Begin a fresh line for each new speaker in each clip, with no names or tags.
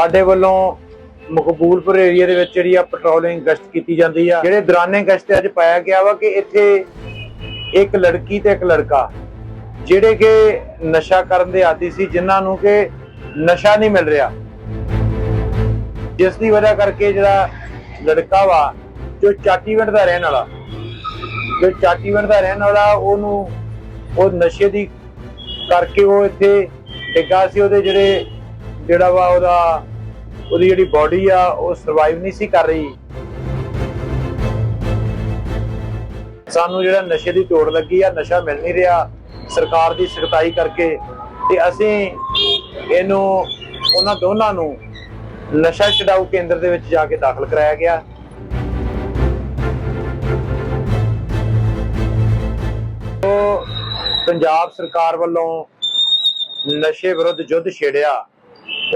ਸਾਡੇ ਵੱਲੋਂ ਮਕਬੂਲਪੁਰ ਏਰੀਆ ਦੇ ਵਿੱਚ ਜਿਹੜੀ ਆ ਪੈਟਰੋਲਿੰਗ ਗਸ਼ਤ ਕੀਤੀ ਜਾਂਦੀ ਆ। ਜਿਹੜੇ ਦੌਰਾਨੇ ਗਸ਼ਤ ਅੱਜ ਪਾਇਆ ਗਿਆ ਵਾ ਕਿ ਇੱਥੇ ਇੱਕ ਲੜਕੀ ਤੇ ਇੱਕ ਲੜਕਾ, ਜਿਹੜੇ ਕਿ ਨਸ਼ਾ ਕਰਨ ਦੇ ਆਦੀ ਸੀ, ਜਿਨ੍ਹਾਂ ਨੂੰ ਕਿ ਨਸ਼ਾ ਨਹੀਂ ਮਿਲ ਰਿਹਾ। ਜਿਸ ਦੀ ਵਜ੍ਹਾ ਕਰਕੇ ਜਿਹੜਾ ਲੜਕਾ ਵਾ, ਜੋ ਚਾਟੀਵਿੰਡ ਦਾ ਰਹਿਣ ਵਾਲਾ, ਜੋ ਚਾਟੀਵਿੰਡ ਦਾ ਰਹਿਣ ਵਾਲਾ, ਉਹਨੂੰ ਉਹ ਨਸ਼ੇ ਦੀ ਕਰਕੇ ਉਹ ਇੱਥੇ ਡਿੱਗਾ ਸੀ, ਉਹਦੇ ਜਿਹੜੇ ਜਿਹੜਾ ਵਾ ਉਹਦਾ ਉਹਦੀ ਜਿਹੜੀ ਬਾਡੀ ਆ, ਉਹ ਸਰਵਾਈਵ ਨਹੀਂ ਸੀ ਕਰ ਰਹੀ। ਸਾਨੂੰ ਜਿਹੜਾ ਨਸ਼ੇ ਦੀ ਤੋੜ ਲੱਗੀ ਆ, ਨਸ਼ਾ ਮਿਲ ਨਹੀਂ ਰਿਹਾ। ਸਰਕਾਰ ਦੀ ਸਖਤਾਈ ਕਰਕੇ ਤੇ ਅਸੀਂ ਇਹਨੂੰ, ਉਹਨਾਂ ਦੋਨਾਂ ਨੂੰ ਨਸ਼ਾ ਛਡਾਊ ਕੇਂਦਰ ਦੇ ਵਿੱਚ ਜਾ ਕੇ ਦਾਖਲ ਕਰਾਇਆ ਗਿਆ। ਉਹ ਪੰਜਾਬ ਸਰਕਾਰ ਵੱਲੋਂ ਨਸ਼ੇ ਵਿਰੁੱਧ ਯੁੱਧ ਛੇੜਿਆ।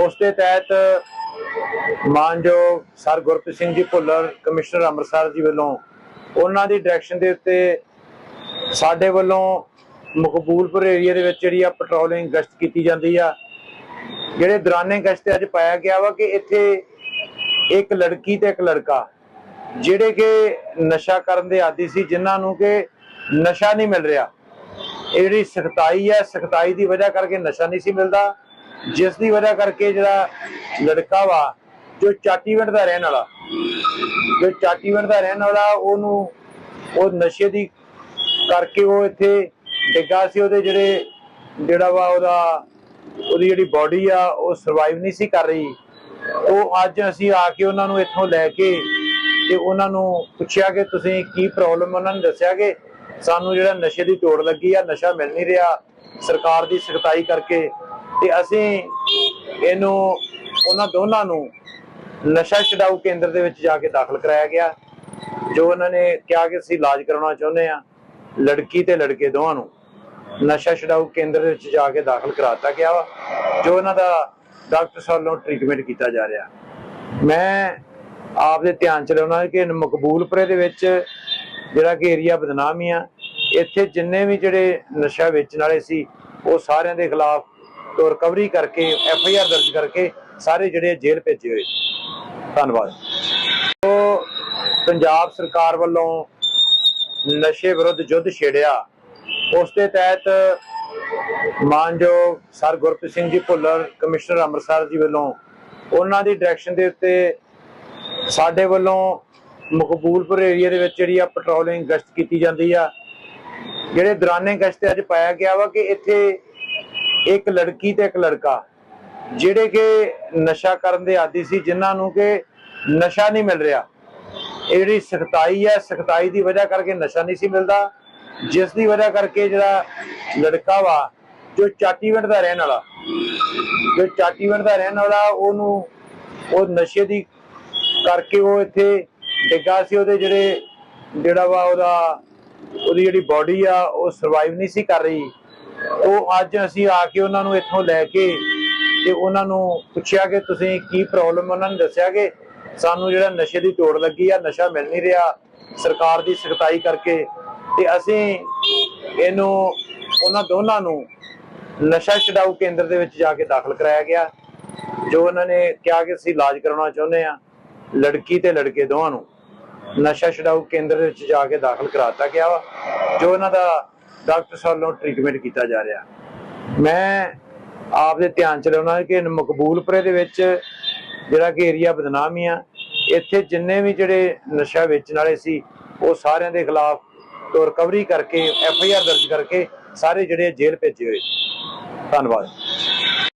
ਉਸ ਦੇ ਤਹਿਤ ਮਾਨਯੋਗ ਸਰ ਗੁਰਪ੍ਰੀਤ ਸਿੰਘ ਜੀ ਭੁੱਲਰ, ਕਮਿਸ਼ਨਰ ਅੰਮ੍ਰਿਤਸਰ ਜੀ ਵੱਲੋਂ ਉਹਨਾਂ ਦੀ ਡਾਇਰੈਕਸ਼ਨ ਦੇ ਉੱਤੇ ਸਾਡੇ ਵੱਲੋਂ ਮਕਬੂਲਪੁਰ ਏਰੀਆ ਦੇ ਵਿੱਚ ਜਿਹੜੀ ਆ ਪੈਟਰੋਲਿੰਗ ਗਸ਼ਤ ਕੀਤੀ ਜਾਂਦੀ ਆ। ਜਿਹੜੇ ਦੌਰਾਨੇ ਗਸ਼ਤ ਅੱਜ ਪਾਇਆ ਗਿਆ ਵਾ ਕਿ ਇੱਥੇ ਇੱਕ ਲੜਕੀ ਤੇ ਇੱਕ ਲੜਕਾ, ਜਿਹੜੇ ਕਿ ਨਸ਼ਾ ਕਰਨ ਦੇ ਆਦੀ ਸੀ, ਜਿਨ੍ਹਾਂ ਨੂੰ ਕਿ ਨਸ਼ਾ ਨਹੀਂ ਮਿਲ ਰਿਹਾ। ਇਹ ਜਿਹੜੀ ਸਖਤਾਈ ਹੈ ਸਖਤਾਈ ਦੀ ਵਜ੍ਹਾ ਕਰਕੇ ਨਸ਼ਾ ਨਹੀਂ ਸੀ ਮਿਲਦਾ। ਜਿਸ ਦੀ ਵਜ੍ਹਾ ਕਰਕੇ ਜਿਹੜਾ ਲੜਕਾ ਵਾ, ਜੋ ਚਾਟੀਵਿੰਡ ਦਾ ਰਹਿਣ ਵਾਲਾ, ਜੋ ਚਾਟੀਵਿੰਡ ਦਾ ਰਹਿਣ ਵਾਲਾ, ਉਹਨੂੰ ਉਹ ਨਸ਼ੇ ਦੀ ਕਰਕੇ ਉਹ ਇੱਥੇ ਡਿੱਗਾ ਸੀ, ਉਹਦੇ ਜਿਹੜੇ ਜਿਹੜਾ ਵਾ ਉਹਦਾ, ਉਹਦੀ ਜਿਹੜੀ ਬਾਡੀ ਆ, ਉਹ ਸਰਵਾਈਵ ਨਹੀਂ ਸੀ ਕਰ ਰਹੀ। ਉਹ ਅੱਜ ਅਸੀਂ ਆ ਕੇ ਉਹਨਾਂ ਨੂੰ ਇੱਥੋਂ ਲੈ ਕੇ ਤੇ ਉਹਨਾਂ ਨੂੰ ਪੁੱਛਿਆ ਕਿ ਤੁਸੀਂ ਕੀ ਪ੍ਰੋਬਲਮ ਉਹਨਾਂ ਨੇ ਦੱਸਿਆ ਕਿ ਸਾਨੂੰ ਜਿਹੜਾ ਨਸ਼ੇ ਦੀ ਤੋੜ ਲੱਗੀ ਆ, ਨਸ਼ਾ ਮਿਲ ਨਹੀਂ ਰਿਹਾ। ਸਰਕਾਰ ਦੀ ਸਖਤਾਈ ਕਰਕੇ ਤੇ ਅਸੀਂ ਇਹਨੂੰ ਉਹਨਾਂ ਦੋਨਾਂ ਨੂੰ ਨਸ਼ਾ ਛਡਾਊ ਕੇਂਦਰ ਦੇ ਵਿੱਚ ਜਾ ਕੇ ਦਾਖਲ ਕਰਾਇਆ ਗਿਆ, ਜੋ ਉਹਨਾਂ ਨੇ ਕਿਹਾ ਕਿ ਅਸੀਂ ਇਲਾਜ ਕਰਾਉਣਾ ਚਾਹੁੰਦੇ ਆ ਲੜਕੀ ਤੇ ਲੜਕੇ ਦੋਵਾਂ ਨੂੰ ਨਸ਼ਾ ਛਡਾਊ ਕੇਂਦਰ ਦੇ ਵਿੱਚ ਜਾ ਕੇ ਦਾਖਲ ਕਰਾਤਾ ਗਿਆ ਵਾ, ਜੋ ਉਹਨਾਂ ਦਾ ਡਾਕਟਰ ਸਾਹਿਬ ਵੱਲੋਂ ਟ੍ਰੀਟਮੈਂਟ ਕੀਤਾ ਜਾ ਰਿਹਾ। ਮੈਂ ਆਪ ਦੇ ਧਿਆਨ ਚ ਲਿਆਉਣਾ ਕਿ ਮਕਬੂਲਪੁਰੇ ਦੇ ਵਿੱਚ ਜਿਹੜਾ ਕਿ ਏਰੀਆ ਬਦਨਾਮੀ ਆ, ਇੱਥੇ ਜਿੰਨੇ ਵੀ ਜਿਹੜੇ ਨਸ਼ਾ ਵੇਚਣ ਵਾਲੇ ਸੀ, ਉਹ ਸਾਰਿਆਂ ਦੇ ਖਿਲਾਫ ਤੋਂ ਰਿਕਵਰੀ ਕਰਕੇ ਐਫ ਆਈ ਆਰ ਦਰਜ ਕਰਕੇ ਸਾਰੇ ਜਿਹੜੇ ਜੇਲ੍ਹ ਭੇਜੇ ਹੋਏ। ਧੰਨਵਾਦ। ਉਹ ਪੰਜਾਬ ਸਰਕਾਰ ਵੱਲੋਂ ਨਸ਼ੇ ਵਿਰੁੱਧ ਯੁੱਧ ਛੇੜਿਆ। ਉਸ ਦੇ ਤਹਿਤ ਮਾਨਯੋਗ ਸਰ ਗੁਰਪ੍ਰੀਤ ਸਿੰਘ ਜੀ ਭੁੱਲਰ, ਕਮਿਸ਼ਨਰ ਅੰਮ੍ਰਿਤਸਰ ਜੀ ਵੱਲੋਂ ਉਹਨਾਂ ਦੀ ਡਾਇਰੈਕਸ਼ਨ ਦੇ ਉੱਤੇ ਸਾਡੇ ਵੱਲੋਂ ਮਕਬੂਲਪੁਰ ਏਰੀਆ ਦੇ ਵਿੱਚ ਜਿਹੜੀ ਆ ਪੈਟਰੋਲਿੰਗ ਗਸ਼ਤ ਕੀਤੀ ਜਾਂਦੀ ਆ। ਜਿਹੜੇ ਦੌਰਾਨੇ ਗਸ਼ਤ ਅੱਜ ਪਾਇਆ ਗਿਆ ਵਾ ਕਿ ਇੱਥੇ ਇੱਕ ਲੜਕੀ ਤੇ ਇੱਕ ਲੜਕਾ, ਜਿਹੜੇ ਕਿ ਨਸ਼ਾ ਕਰਨ ਦੇ ਆਦੀ ਸੀ, ਜਿਨ੍ਹਾਂ ਨੂੰ ਕਿ ਨਸ਼ਾ ਨਹੀਂ ਮਿਲ ਰਿਹਾ। ਇਹ ਜਿਹੜੀ ਸਖਤਾਈ ਹੈ, ਸਖਤਾਈ ਦੀ ਵਜ੍ਹਾ ਕਰਕੇ ਨਸ਼ਾ ਨਹੀਂ ਸੀ ਮਿਲਦਾ, ਜਿਸ ਦੀ ਵਜ੍ਹਾ ਕਰਕੇ ਜਿਹੜਾ ਲੜਕਾ ਵਾ, ਜੋ ਚਾਟੀਵਿੰਡ ਦਾ ਰਹਿਣ ਵਾਲਾ, ਜੋ ਚਾਟੀਵਿੰਡ ਦਾ ਰਹਿਣ ਵਾਲਾ, ਉਹਨੂੰ, ਉਹ ਨਸ਼ੇ ਦੀ ਕਰਕੇ ਉਹ ਇੱਥੇ ਡਿੱਗਾ ਸੀ, ਉਹਦੇ ਜਿਹੜੇ, ਜਿਹੜਾ ਵਾ ਉਹਦਾ, ਉਹਦੀ ਜਿਹੜੀ ਬਾਡੀ ਆ, ਉਹ ਸਰਵਾਈਵ ਨਹੀਂ ਸੀ ਕਰ ਰਹੀ। ਉਹ ਅੱਜ ਅਸੀਂ ਆ ਕੇ ਉਹਨਾਂ ਨੂੰ ਇੱਥੋਂ ਲੈ ਕੇ ਤੇ ਉਹਨਾਂ ਨੂੰ ਪੁੱਛਿਆ ਕਿ ਤੁਸੀਂ ਕੀ ਪ੍ਰੋਬਲਮ ਉਹਨਾਂ ਨੇ ਦੱਸਿਆ ਕਿ ਸਾਨੂੰ ਜਿਹੜਾ ਨਸ਼ੇ ਦੀ ਤੋੜ ਲੱਗੀ ਆ, ਨਸ਼ਾ ਮਿਲ ਨਹੀਂ ਰਿਹਾ, ਸਰਕਾਰ ਦੀ ਸਖਤਾਈ ਕਰਕੇ ਤੇ ਅਸੀਂ ਇਹਨੂੰ ਉਹਨਾਂ ਦੋਨਾਂ ਨੂੰ ਨਸ਼ਾ ਛਡਾਊ ਕੇਂਦਰ ਦੇ ਵਿੱਚ ਜਾ ਕੇ ਦਾਖਲ ਕਰਾਇਆ ਗਿਆ। ਜੋ ਉਹਨਾਂ ਨੇ ਕਿਹਾ ਕਿ ਅਸੀਂ ਇਲਾਜ ਕਰਾਉਣਾ ਚਾਹੁੰਦੇ ਆ ਲੜਕੀ ਤੇ ਲੜਕੇ ਦੋਵਾਂ ਨੂੰ ਨਸ਼ਾ ਛਡਾਊ ਕੇਂਦਰ ਦੇ ਵਿੱਚ ਜਾ ਕੇ ਦਾਖਲ ਕਰਾਤਾ ਗਿਆ ਵਾ। ਜੋ ਉਹਨਾਂ ਦਾ ਡਾਕਟਰ ਸਾਹਿਬ ਵੱਲੋਂ ਟ੍ਰੀਟਮੈਂਟ ਕੀਤਾ ਜਾ ਰਿਹਾ। ਮੈਂ ਆਪ ਦੇ ਧਿਆਨ ਚ ਲਿਆਉਣਾ ਕਿ ਮਕਬੂਲਪੁਰੇ ਦੇ ਵਿੱਚ ਜਿਹੜਾ ਕਿ ਏਰੀਆ ਬਦਨਾਮੀ ਆ। ਇੱਥੇ ਜਿੰਨੇ ਵੀ ਜਿਹੜੇ ਨਸ਼ਾ ਵੇਚਣ ਵਾਲੇ ਸੀ, ਉਹ ਸਾਰਿਆਂ ਦੇ ਖਿਲਾਫ ਤੋਂ ਰਿਕਵਰੀ ਕਰਕੇ ਐਫ ਆਈ ਆਰ ਦਰਜ ਕਰਕੇ ਸਾਰੇ ਜਿਹੜੇ ਜੇਲ੍ਹ ਭੇਜੇ ਹੋਏ। ਧੰਨਵਾਦ।